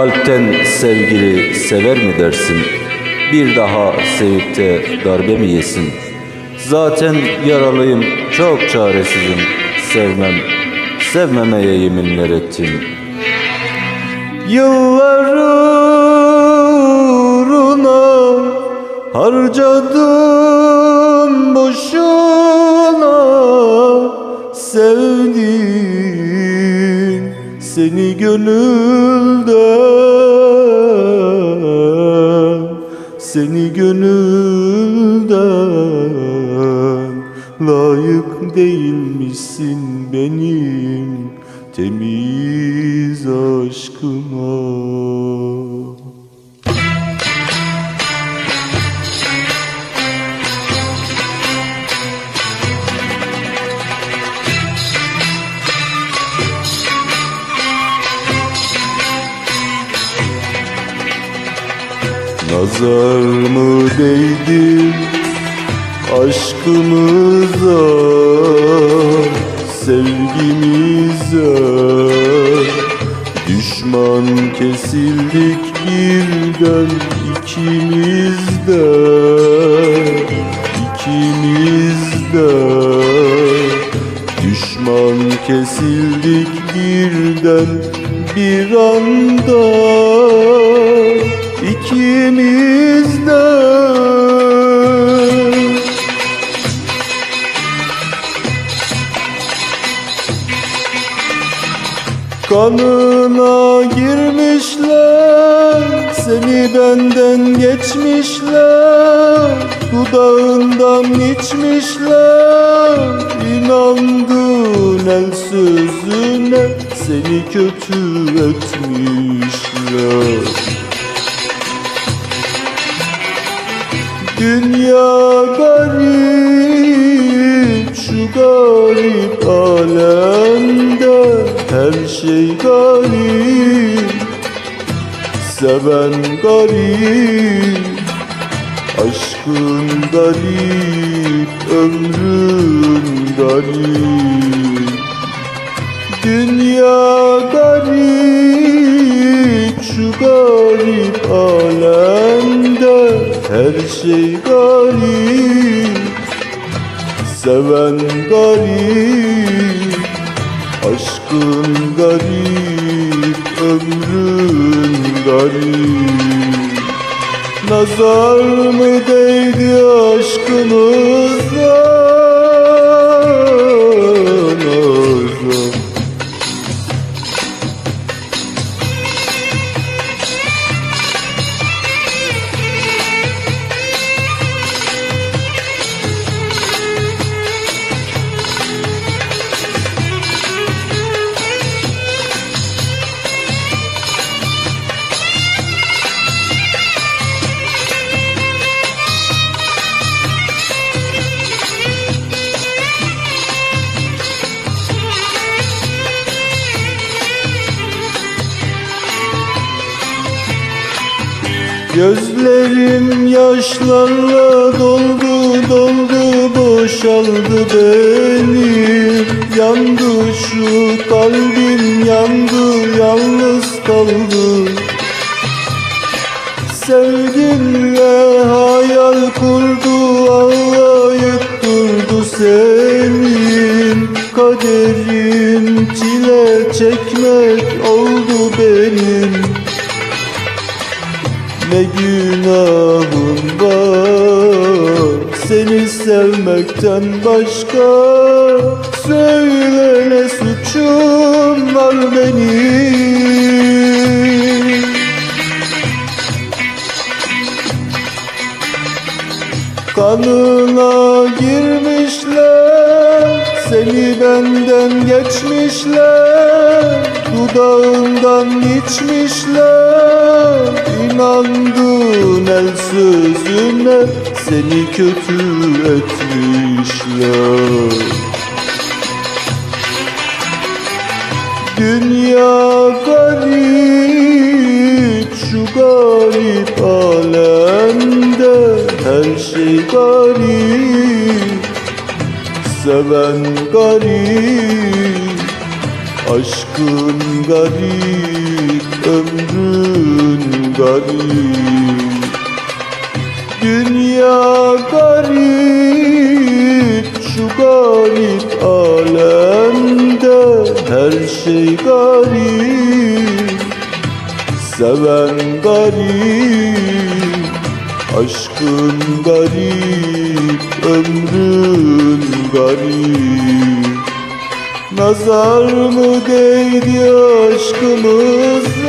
Kalpten sevgili sever mi dersin? Bir daha sevip de darbe mi yesin? Zaten yaralıyım, çok çaresizim. Sevmem, sevmemeye yeminler ettim. Yıllar uğruna harcadım seni gönülden seni gönülden layık değilmişsin benim temiz aşkıma. Nazar mı değdi aşkımıza, sevgimize? Düşman kesildik birden ikimiz de ikimiz de Düşman kesildik birden bir anda ikimiz de Kanına girmişler Seni benden geçmişler. Dudağından içmişler İnandın el sözüne. Seni kötü etmişler Dünya garip, şu garip alemde her şey garip. Seven garip, aşkın garip, ömrün garip. Dünya garip, her şey garip Seven garip, aşkın garip, ömrün garip. Nazar mı değdi aşkımıza Gözlerim yaşlarla doldu doldu boşaldı benim Yandı şu kalbim yandı yalnız kaldı. Sevdimle hayal kurdu ağlayıp durdu senin. Kaderim çile çekmek oldu benim ne günahım var. Seni sevmekten başka Söyle ne suçum var benim. Kanına girmişler Seni benden geçmişler Dudağından içmişler İnandın el sözüne Seni kötü etmişler. Dünya garip, şu garip alemde her şey garip Seven garip, Aşkın garip, ömrün garip. Dünya garip, şu garip alemde her şey garip. Seven garip, aşkın garip, ömrün garip. Nazar mı değdi aşkımın